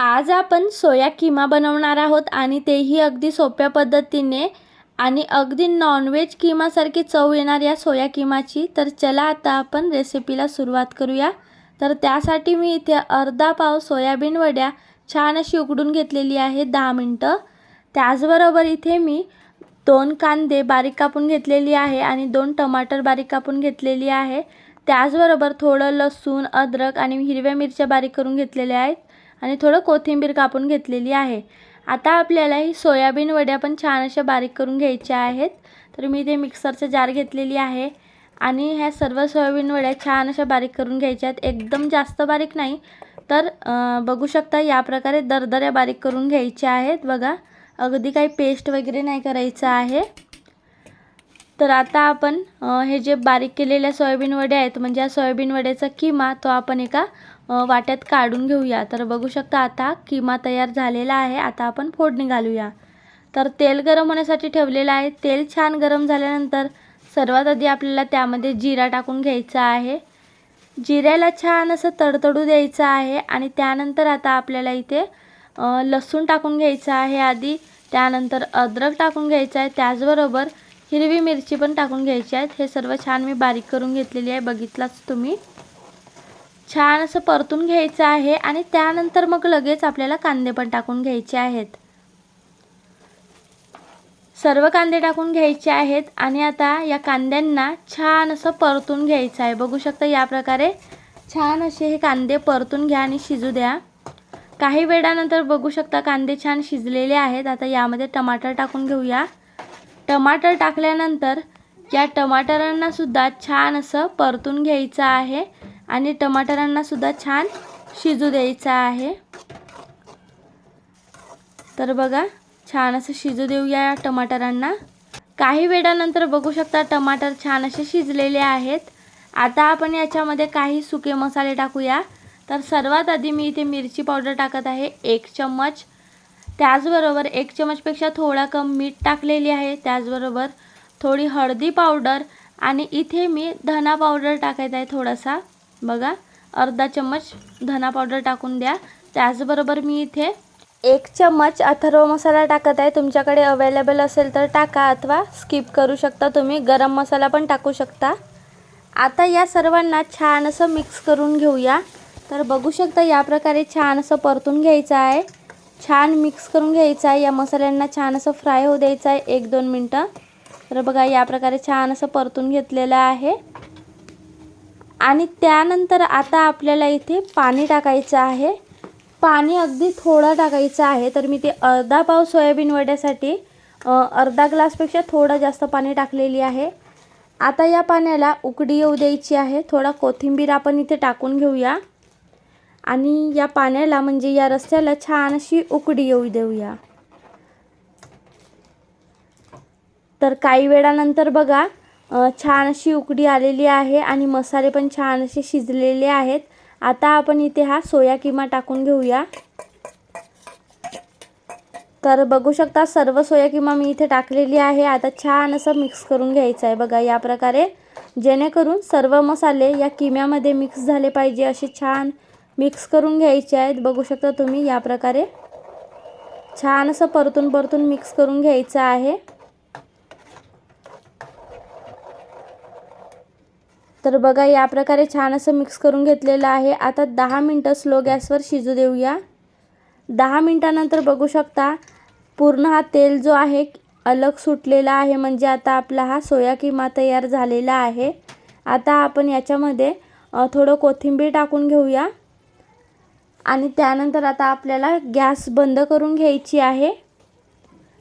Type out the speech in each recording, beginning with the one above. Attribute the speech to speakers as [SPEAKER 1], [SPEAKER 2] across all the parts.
[SPEAKER 1] आज आपण सोया किमा बनवणार आहोत आणि तेही अगदी सोप्या पद्धतीने. आणि अगदी नॉनव्हेज किमासारखी चव येणार या सोया किमाची. तर चला आता आपण रेसिपीला सुरुवात करूया. तर त्यासाठी मी इथे अर्धा पाव सोयाबीन वड्या छान अशी उकडून घेतलेली आहे दहा मिनटं. त्याचबरोबर इथे मी दोन कांदे बारीक कापून घेतलेली आहे आणि दोन टमाटर बारीक कापून घेतलेली आहे. त्याचबरोबर थोडं लसूण अद्रक आणि हिरव्या मिरच्या बारीक करून घेतलेल्या आहेत. आणि थोडं कोथिंबीर कापून घेतलेली आहे. आता आपल्याला ही सोयाबीन वड्या पण छान अशा बारीक करून घ्यायच्या आहेत. तर मी ते मिक्सरचं जार घेतलेली आहे. आणि ह्या सर्व सोयाबीन वड्या छान अशा बारीक करून घ्यायच्या आहेत एकदम जास्त बारीक नाही तर बघू शकता या प्रकारे दरदऱ्या बारीक करून घ्यायच्या आहेत. बघा अगदी काही पेस्ट वगैरे नाही करायचं आहे. तर आता आपण हे जे बारीक केलेल्या सोयाबीन वड्या आहेत म्हणजे या सोयाबीन वड्याचा किमा तो आपण एका वाट्यात काढून घेऊया. तर बघू शकता आता किमा तयार झालेला आहे. आता आपण फोडणी घालूया. तर तेल गरम होण्यासाठी ठेवलेलं आहे. तेल छान गरम झाल्यानंतर सर्वात आधी आपल्याला त्यामध्ये जिरा टाकून घ्यायचा आहे. जिऱ्याला छान असं तडतडू द्यायचं आहे आणि त्यानंतर आता आपल्याला इथे लसूण टाकून घ्यायचं आहे आधी. त्यानंतर अद्रक टाकून घ्यायचं आहे. त्याचबरोबर हिरवी मिरची पण टाकून घ्यायची आहेत. हे सर्व छान मी बारीक करून घेतलेली आहे. बघितलाच तुम्ही. छान असं परतून घ्यायचं आहे आणि त्यानंतर मग लगेच आपल्याला कांदे पण टाकून घ्यायचे आहेत. सर्व कांदे टाकून घ्यायचे आहेत आणि आता या कांद्यांना छान असं परतून घ्यायचं आहे. बघू शकता या प्रकारे छान असे हे कांदे परतून घ्या आणि शिजू द्या. काही वेळानंतर बघू शकता कांदे छान शिजलेले आहेत. आता यामध्ये टमाटर टाकून घेऊया. टमाटर टाकल्यानंतर या टमाटरांनासुद्धा छान असं परतून घ्यायचं आहे आणि टमाटरांनासुद्धा छान शिजू द्यायचं आहे. तर बघा छान असं शिजू देऊया या टमाटरांना. काही वेळानंतर बघू शकता टमाटर छान असे शिजलेले आहेत. आता आपण याच्यामध्ये काही सुके मसाले टाकूया. तर सर्वात आधी मी इथे मिरची पावडर टाकत आहे. एक चम्मच त्याचबरोबर एक चमचपेक्षा थोडा कम मीठ टाकलेली आहे. त्याचबरोबर थोडी हळदी पावडर आणि इथे मी धना पावडर टाकायचा आहे थोडासा. बघा अर्धा चम्मच धना पावडर टाकून द्या. त्याचबरोबर मी इथे एक चम्मच अथर्व मसाला टाकत आहे. तुमच्याकडे अवेलेबल असेल तर टाका अथवा स्किप करू शकता तुम्ही. गरम मसाला पण टाकू शकता. आता या सर्वांना छान असं मिक्स करून घेऊया. तर बघू शकता या प्रकारे छान असं परतून घ्यायचं आहे. छान मिक्स करून घ्यायचं आहे. या मसाल्यांना छान असं फ्राय होऊ द्यायचं आहे. एक दोन मिनटं. तर बघा या प्रकारे छान असं परतून घेतलेलं आहे. आणि त्यानंतर आता आपल्याला इथे पाणी टाकायचं आहे. पाणी अगदी थोडं टाकायचं आहे. तर मी ते अर्धा पाव सोयाबीन वड्यासाठी अर्धा ग्लासपेक्षा थोडं जास्त पाणी टाकलेली आहे. आता या पाण्याला उकडी येऊ द्यायची आहे. थोडा कोथिंबीर आपण इथे टाकून घेऊया. आणि या पाण्याला म्हणजे या रस्त्याला छान अशी उकडी येऊ देऊया. तर काही वेळानंतर बघा छान अशी उकडी आलेली आहे आणि मसाले पण छान असे शिजलेले आहेत. आता आपण इथे हा सोया किमा टाकून घेऊया. तर बघू शकता सर्व सोया किमा मी इथे टाकलेली आहे. आता छान असं मिक्स करून घ्यायचं आहे. बघा या प्रकारे जेणेकरून सर्व मसाले या किम्यामध्ये मिक्स झाले पाहिजे असे छान मिक्स करून घ्यायचे आहेत. बघू शकता तुम्ही या प्रकारे छान असं परतून परतून मिक्स करून घ्यायचं आहे. तर बघा या प्रकारे छान असं मिक्स करून घेतलेलं आहे. आता दहा मिनटं स्लो गॅसवर शिजू देऊया. दहा मिनटानंतर बघू शकता पूर्ण हा तेल जो आहे अलग सुटलेला आहे. म्हणजे आता आपला हा सोया किमा तयार झालेला आहे. आता आपण याच्यामध्ये थोडं कोथिंबीर टाकून घेऊया. आणि त्यानंतर आता आपल्याला गॅस बंद करून घ्यायची आहे.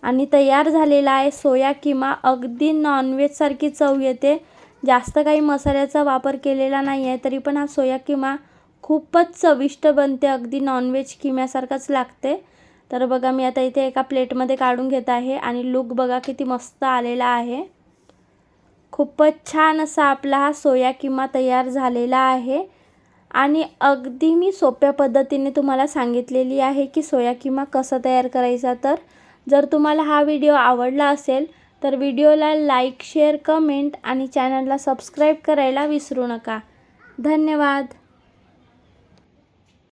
[SPEAKER 1] आणि तयार झालेला आहे सोया किमा. अगदी नॉनव्हेजसारखी चव येते. जास्त काही मसाल्याचा वापर केलेला नाही आहे तरी पण हा सोया किमा खूपच चविष्ट बनते. अगदी नॉनव्हेज किम्यासारखाच लागते. तर बघा मी आता इथे एका प्लेटमध्ये काढून घेत आहे आणि लुक बघा किती मस्त आलेला आहे. खूपच छान असा आपला हा सोया किमा तयार झालेला आहे. आणि अगदी मी सोप्या पद्धतीने तुम्हाला सांगितलेली आहे की सोया किमा कसा तयार करायचा तर जर तुम्हाला हा व्हिडिओ आवडला असेल तर व्हिडिओला लाईक शेअर कमेंट आणि चॅनलला सबस्क्राईब करायला विसरू नका. धन्यवाद.